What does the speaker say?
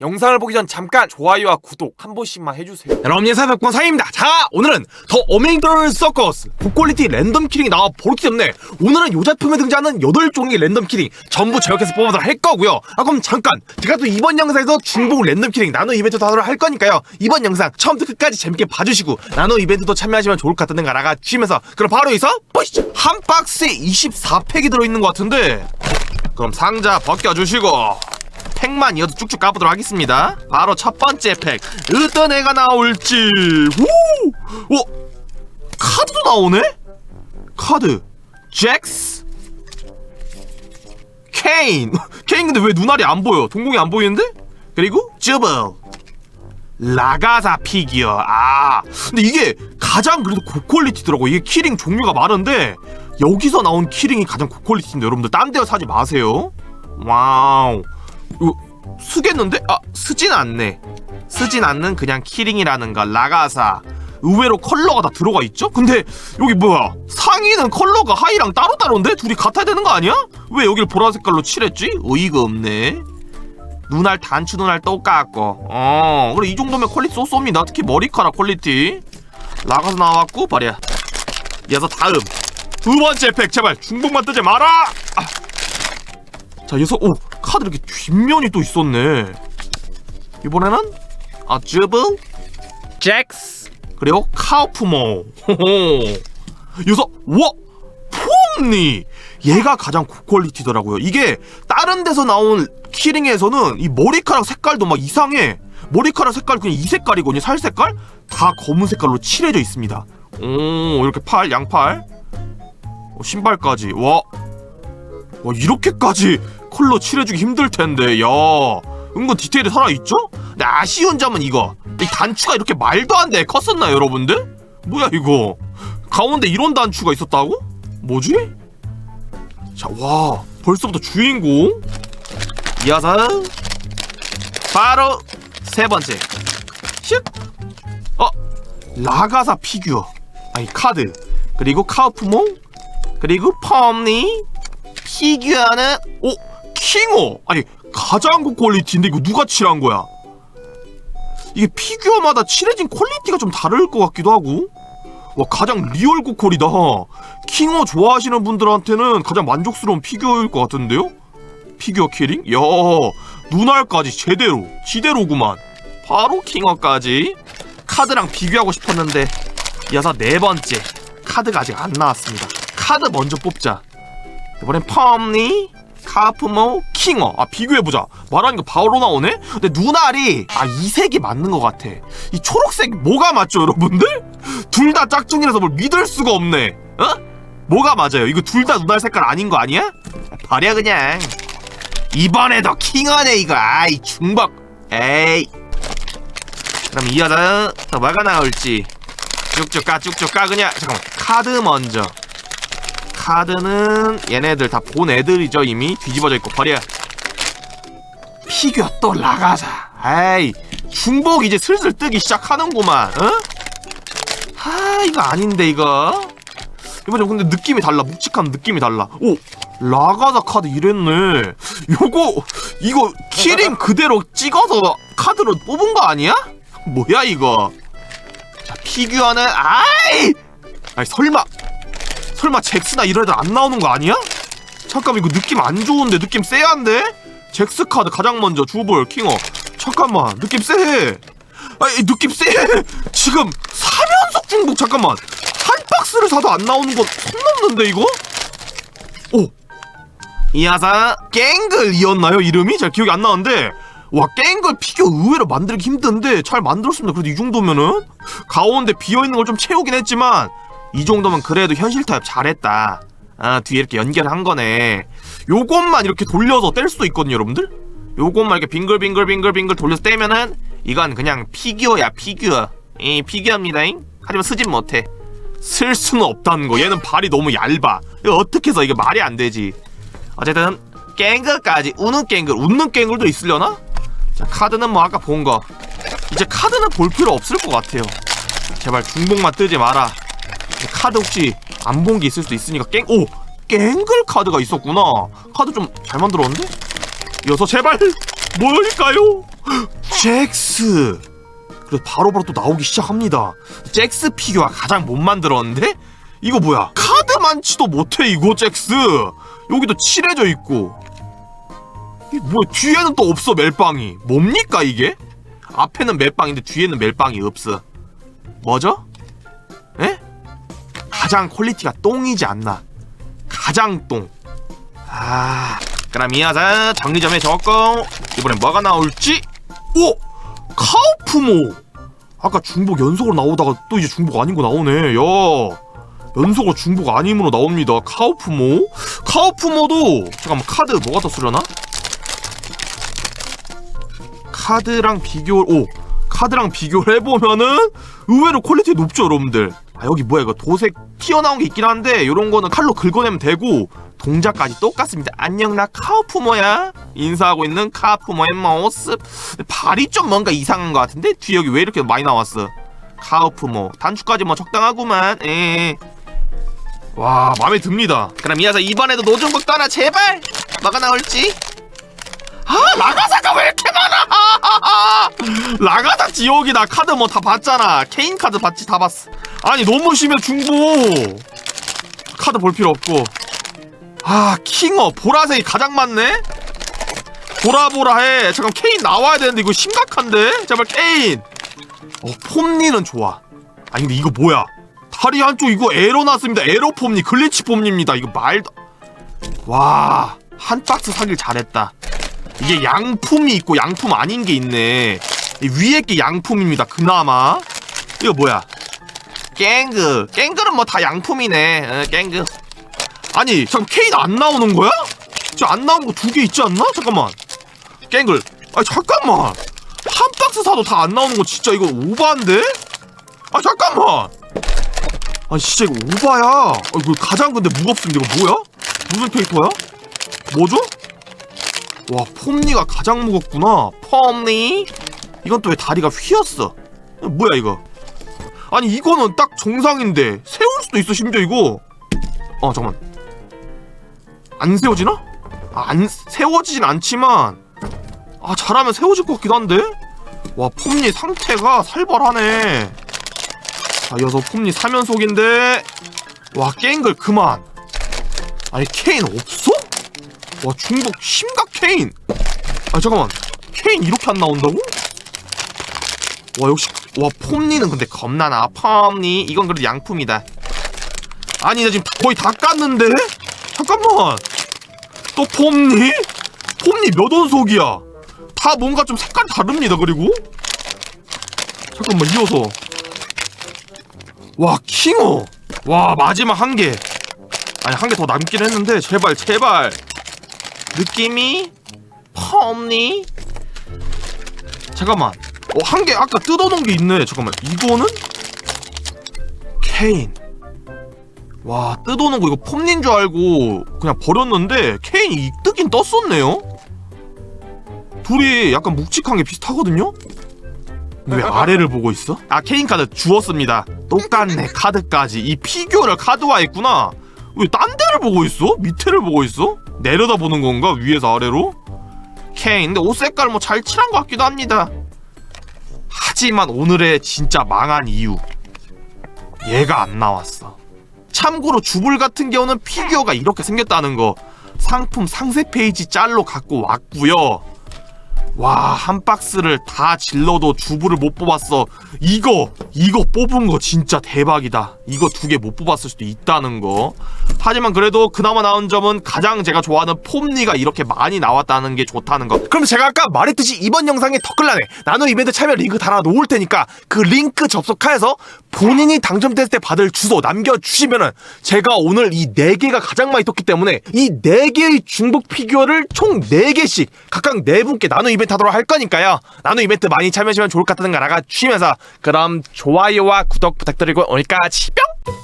영상을 보기 전 잠깐 좋아요와 구독 한 번씩만 해주세요. 여러분 예사백권 사입니다. 자 오늘은 더 어메이더 서커스 고퀄리티 랜덤 키링이 나와 볼게 없네. 오늘은 요 작품에 등장하는 8종의 랜덤 키링 전부 제작해서 뽑아보도록 할 거고요. 아 그럼 잠깐 제가 또 이번 영상에서 중복 랜덤 키링 나노 이벤트 하도록 할 거니까요. 이번 영상 처음부터 끝까지 재밌게 봐주시고 나노 이벤트도 참여하시면 좋을 것 같다는 걸 알아주시면서 그럼 바로 여기서 보시죠. 한 박스에 24팩이 들어있는 것 같은데 그럼 상자 벗겨주시고 팩만 이어도 쭉쭉 까보도록 하겠습니다. 바로 첫 번째 팩. 어떤 애가 나올지. 오! 오! 카드도 나오네? 카드. 잭스. 케인. 케인 근데 왜 눈알이 안 보여? 동공이 안 보이는데? 그리고 즈블. 라가사 피규어. 아. 근데 이게 가장 그래도 고퀄리티더라고. 이게 키링 종류가 많은데 여기서 나온 키링이 가장 고퀄리티인데 여러분들 딴 데서 사지 마세요. 와우. 이거 쓰겠는데? 아 쓰진 않네 쓰진 않는 그냥 키링이라는 거 라가사 의외로 컬러가 다 들어가 있죠? 근데 여기 뭐야 상의는 컬러가 하의랑 따로따로인데? 둘이 같아야 되는 거 아니야? 왜 여길 보라 색 깔로 칠했지? 어이가 없네 눈알 단추 눈알 똑같고 어 그래 이 정도면 퀄리티 쏘쏘입니다 특히 머리카락 퀄리티 라가사 나왔고 버려 이어서 다음 두 번째 팩 제발 중복만 뜨지 마라 아. 자, 여기서 오 카드 이렇게 뒷면이 또 있었네. 이번에는 아즈브 잭스 그리고 카우프모. 여기서 와 폼니 얘가 가장 고퀄리티더라고요. 이게 다른 데서 나온 키링에서는 이 머리카락 색깔도 막 이상해. 머리카락 색깔 그냥 이 색깔이거든요. 살 색깔 다 검은 색깔로 칠해져 있습니다. 오 이렇게 팔 양팔 어, 신발까지 와. 와 이렇게까지 컬러 칠해주기 힘들 텐데 야. 은근 디테일이 살아있죠? 근데 아쉬운 점은 이거. 이 단추가 이렇게 말도 안 돼. 컸었나요 여러분들? 뭐야 이거? 가운데 이런 단추가 있었다고? 뭐지? 자 와. 벌써부터 주인공. 이어서 바로 세 번째. 슉. 어! 라가사 피규어. 아니 카드. 그리고 카우프몽. 그리고 펌니. 피규어는 오 킹어 아니 가장 고 퀄리티인데 이거 누가 칠한 거야? 이게 피규어마다 칠해진 퀄리티가 좀 다를 것 같기도 하고. 와 가장 리얼 고퀄이다. 킹어 좋아하시는 분들한테는 가장 만족스러운 피규어일 것 같은데요? 피규어 키링? 야 눈알까지 제대로 지대로구만. 바로 킹어까지. 카드랑 비교하고 싶었는데 이어서 네 번째. 카드가 아직 안 나왔습니다. 카드 먼저 뽑자. 이번엔 펌니 카프모 킹어. 아 비교해보자. 말하니까 바로 나오네? 근데 눈알이 아 이 색이 맞는 것 같아. 이 초록색 뭐가 맞죠 여러분들? 둘 다 짝퉁이라서 뭘 믿을 수가 없네. 어? 뭐가 맞아요? 이거 둘 다 눈알 색깔 아닌 거 아니야? 버려 그냥. 이번에도 킹어네 이거. 아이 중복 에이. 그럼 이어서 또 뭐가 나올지. 쭉쭉 까 쭉쭉 까 그냥. 잠깐만. 카드 먼저 카드는 얘네들 다 본 애들이죠 이미. 뒤집어져 있고. 버려. 피규어 또 나가자. 에이 중복 이제 슬슬 뜨기 시작하는구만 어? 아 이거 아닌데 이거. 이번에 근데 느낌이 달라. 묵직한 느낌이 달라. 오 라가자 카드 이랬네. 요거 이거 키링 그대로 찍어서 카드로 뽑은 거 아니야? 뭐야 이거? 자 피규어는 아이! 아이 설마 설마 잭스나 이런 애들 안 나오는 거 아니야? 잠깐만 이거 느낌 안 좋은데? 느낌 쎄한데? 잭스 카드 가장 먼저 주볼 킹어. 잠깐만 느낌 쎄해. 아이 느낌 쎄 지금 3연속 중복 잠깐만. 한 박스를 사도 안 나오는 거손 넘는데 이거? 오! 이하사 갱글이었나요 이름이? 잘 기억이 안 나는데. 와 갱글 피규어 의외로 만들기 힘든데 잘 만들었습니다. 그래도 이 정도면은? 가운데 비어있는 걸 좀 채우긴 했지만 이 정도면 그래도 현실 타협 잘했다. 아, 뒤에 이렇게 연결한 거네. 요것만 이렇게 돌려서 뗄 수도 있거든요, 여러분들? 요것만 이렇게 빙글빙글빙글빙글 돌려서 떼면은 이건 그냥 피규어야, 피규어. 이 피규어입니다잉. 하지만 쓰진 못해. 쓸 수는 없다는 거. 얘는 발이 너무 얇아. 이거 어떻게 해서 이게 말이 안 되지. 어쨌든 깽글까지 우는 깽글, 웃는 깽글도 있으려나? 자, 카드는 뭐 아까 본 거. 이제 카드는 볼 필요 없을 것 같아요. 제발 중복만 뜨지 마라. 카드 혹시 안 본 게 있을 수도 있으니까 깽, 오! 깽글 카드가 있었구나. 카드 좀 잘 만들었는데? 이어서 제발! 뭘까요? 잭스. 그래 바로바로 또 나오기 시작합니다. 잭스 피규어가 가장 못 만들었는데 이거 뭐야? 카드 만치도 못해 이거 잭스. 여기도 칠해져 있고. 이 뭐야 뒤에는 또 없어 멜빵이. 뭡니까 이게? 앞에는 멜빵인데 뒤에는 멜빵이 없어. 뭐죠? 에? 가장 퀄리티가 똥이지 않나? 가장 똥. 아, 그럼 이어서 정리 좀 해줬고 이번엔 뭐가 나올지? 오, 카우프모. 아까 중복 연속으로 나오다가 또 이제 중복 아닌 거 나오네. 야, 연속으로 중복 아님으로 나옵니다. 카우프모. 카우프모도 잠깐만 카드 뭐가 더 쓰려나? 카드랑 비교 오 카드랑 비교를 해보면은 의외로 퀄리티 높죠 여러분들 아 여기 뭐야 이거 도색 튀어나온 게 있긴 한데 요런 거는 칼로 긁어내면 되고 동작까지 똑같습니다. 안녕 나 카우프모야. 인사하고 있는 카우프모의 모습. 발이 좀 뭔가 이상한 것 같은데? 뒤에 여기 왜 이렇게 많이 나왔어? 카우프모. 단추까지 뭐 적당하구만. 에. 와 마음에 듭니다. 그럼 이어서 이번에도 노중국 떠나 제발! 뭐가 나올지? 아 라가사가 왜 이렇게 많아? 라가사 지옥이다. 카드 뭐 다 봤잖아. 케인 카드 봤지? 다 봤어 아니 너무 심해 중복 카드 볼 필요 없고. 아 킹어 보라색이 가장 많네? 보라보라해. 잠깐 케인 나와야 되는데 이거 심각한데? 제발 케인. 어 폼니는 좋아. 아니 근데 이거 뭐야? 다리 한쪽 이거 에러 났습니다. 에러 폼니 글리치 폼니입니다. 이거 말도 와 한 박스 사길 잘했다. 이게 양품이 있고 양품 아닌 게 있네. 이 위에 게 양품입니다. 그나마. 이거 뭐야? 갱그. 갱그는 뭐 다 양품이네. 어, 갱그. 아니, 잠깐 케인 안 나오는 거야? 저안 나온 거 두 개 있지 않나? 잠깐만. 갱글. 아 잠깐만. 한 박스 사도 다 안 나오는 거 진짜 이거 오바인데? 아 잠깐만. 아 진짜 이거 오바야. 아, 이거 가장 근데 무겁습니다. 이거 뭐야? 무슨 캐릭터야? 뭐죠? 와 폼니가 가장 무겁구나 폼니 이건 또 왜 다리가 휘었어 뭐야 이거 아니 이거는 딱 정상인데 세울 수도 있어 심지어 이거. 어 잠깐만. 안 세워지나? 아, 안 세워지진 않지만. 아 잘하면 세워질 것 같기도 한데? 와 폼니 상태가 살벌하네. 자 이어서 폼니 사면속인데. 와 깽글 그만. 아니 케인 없어? 와 중복 심각 케인. 아 잠깐만. 케인 이렇게 안 나온다고? 와 역시 와 폼니는 근데 겁나 나. 폼니. 이건 그래도 양품이다. 아니 나 지금 거의 다 깠는데? 잠깐만. 또 폼니? 폼니 몇 원속이야? 다 뭔가 좀 색깔 다릅니다 그리고? 잠깐만 이어서. 와 킹어. 와 마지막 한개. 아니 한 개 더 남긴 했는데 제발 제발. 느낌이? 펌니? 잠깐만 어 한 개 아까 뜯어놓은 게 있네. 잠깐만. 이거는? 케인. 와 뜯어놓은 거 이거 폼닌 줄 알고 그냥 버렸는데 케인이 뜨긴 떴었네요? 둘이 약간 묵직한 게 비슷하거든요? 왜 아래를 보고 있어? 아 케인 카드 주웠습니다. 똑같네. 카드까지. 이 피규어를 카드화했구나. 왜 딴 데를 보고 있어? 밑에를 보고 있어? 내려다 보는 건가? 위에서 아래로? 케인. 근데 옷 색깔 뭐 잘 칠한 것 같기도 합니다 하지만 오늘의 진짜 망한 이유. 얘가 안 나왔어. 참고로 주불 같은 경우는 피규어가 이렇게 생겼다는 거 상품 상세 페이지 짤로 갖고 왔고요 와 한 박스를 다 질러도 주부를 못 뽑았어. 이거 이거 뽑은 거 진짜 대박이다. 이거 두 개 못 뽑았을 수도 있다는 거. 하지만 그래도 그나마 나온 점은 가장 제가 좋아하는 폼니가 이렇게 많이 나왔다는 게 좋다는 거 그럼 제가 아까 말했듯이 이번 영상에 댓글란에 나노 이벤트 참여 링크 달아 놓을 테니까 그 링크 접속해서 본인이 당첨됐을 때 받을 주소 남겨주시면은 제가 오늘 이 네 개가 가장 많이 떴기 때문에 이 네 개의 중복 피규어를 총 네 개씩 각각 네 분께 나노 이벤트 하도록 할 거니까요. 나노 이벤트 많이 참여하시면 좋을 것 같다는 거 알아주시면서 그럼 좋아요와 구독 부탁드리고 오늘까지 뿅!